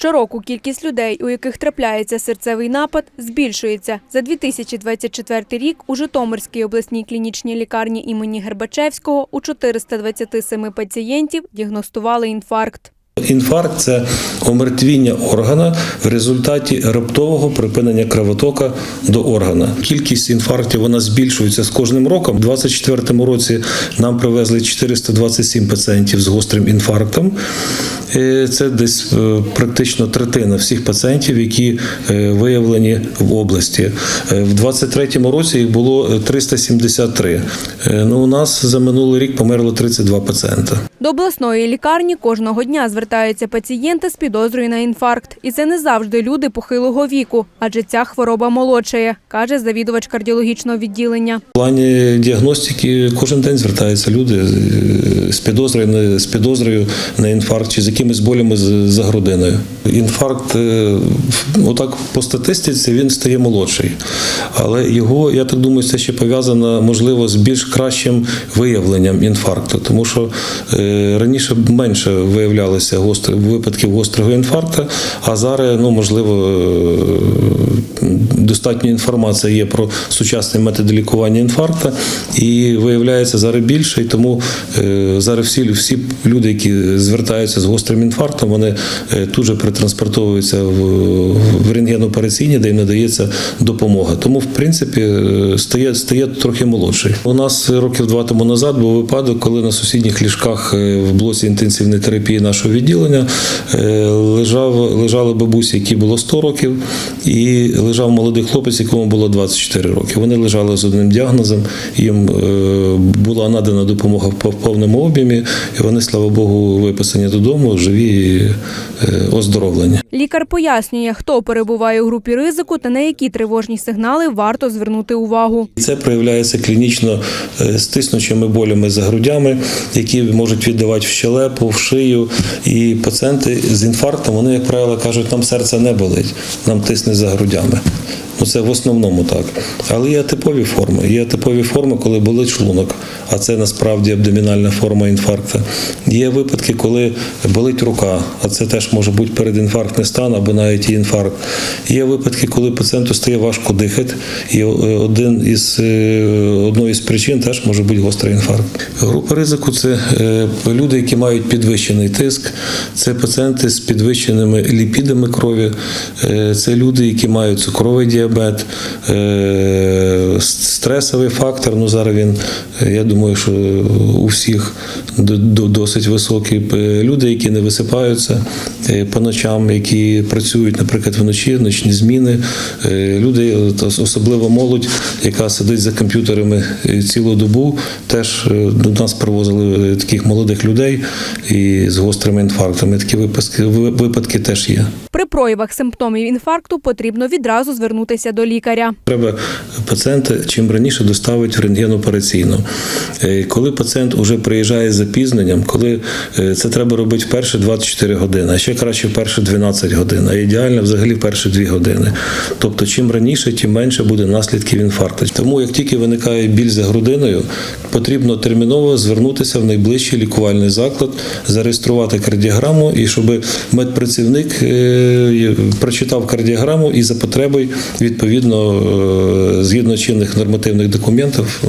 Щороку кількість людей, у яких трапляється серцевий напад, збільшується. За 2024 рік у Житомирській обласній клінічній лікарні імені Гербачевського у 427 пацієнтів діагностували інфаркт. Інфаркт це омертвіння органа в результаті раптового припинення кровотока до органа. Кількість інфарктів вона збільшується з кожним роком. У 2024 році нам привезли 427 пацієнтів з гострим інфарктом. Е, Це десь е, практично третина всіх пацієнтів, які е, виявлені в області. В 2023 році їх було е, 373. Е, Ну, у нас за минулий рік померло 32 пацієнта. До обласної лікарні кожного дня звертаються пацієнти з підозрою на інфаркт. І це не завжди люди похилого віку, адже ця хвороба молодшає, каже завідувач кардіологічного відділення. В плані діагностики кожен день звертаються люди з підозрою, з підозрою на інфаркт чи з якимись болями за грудиною. Інфаркт, е, отак по статистиці, він стає молодший. Але його, я так думаю, це ще пов'язано, можливо, з більш кращим виявленням інфаркту, тому що е, раніше менше виявлялися гостри, випадків гострого інфаркту, а зараз, ну, можливо, е, достатньо інформації є про сучасні методи лікування інфаркту, і виявляється зараз більше. І тому е, зараз всі, всі люди, які звертаються з гострим інфарктом, вони е, тут же притранспортовуються в, в рентген-операційні, де їм надається допомога. Тому, в принципі, стає, стає трохи молодший. У нас років два тому назад був випадок, коли на сусідніх ліжках в блоці інтенсивної терапії нашого відділення е, лежав, лежали бабусі, які було 100 років, і лежав молодий хлопець, якому було 24 роки. Вони лежали з одним діагнозом, їм е, була надана допомога в повному об'ємі, і вони, слава Богу, виписані додому, живі і е, оздоровлені. Лікар пояснює, хто перебуває у групі ризику та на які тривожні сигнали варто звернути увагу. Це проявляється клінічно е, з тиснучими болями за грудями, які можуть віддавати в щелепу, в шию. І пацієнти з інфарктом, вони, як правило, кажуть, нам серце не болить, нам тисне за грудями. Ну, це в основному так. Але є типові форми. Є типові форми, коли болить шлунок, а це насправді абдомінальна форма інфаркту. Є випадки, коли болить рука, а це теж може бути передінфарктний стан або навіть і інфаркт. Є випадки, коли пацієнту стає важко дихати, і е, один із е, одної з причин теж може бути гострий інфаркт. Група ризику це е, люди, які мають підвищений тиск, це пацієнти з підвищеними ліпідами крові, це люди, які мають цукровий діабет, е, стресовий фактор. Ну зараз він, е, я думаю, що у всіх до- до- досить високий. Е, Люди, які не висипаються по ночам, які працюють, наприклад, вночі, ночні зміни. Люди, особливо молодь, яка сидить за комп'ютерами цілу добу, теж до нас привозили таких молодих людей і з гострими інфарктами. Такі випадки, випадки теж є. При проявах симптомів інфаркту потрібно відразу звернутися до лікаря. Треба пацієнта чим раніше доставити в рентген-операційну. Е, Коли пацієнт вже приїжджає з запізненням, коли е, це треба робити перші 24 години, а ще краще перші 12 годин, а ідеально взагалі перші 2 години. Тобто, чим раніше, тим менше буде наслідків інфаркту. Тому як тільки виникає біль за грудиною, потрібно терміново звернутися в найближчий лікувальний заклад, зареєструвати кардіограму і щоб медпрацівник е, прочитав кардіограму і за потребою відповідно е, згідно чинних нормативних документів, е,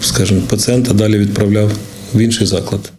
скажімо, пацієнта далі відправляв в інший заклад.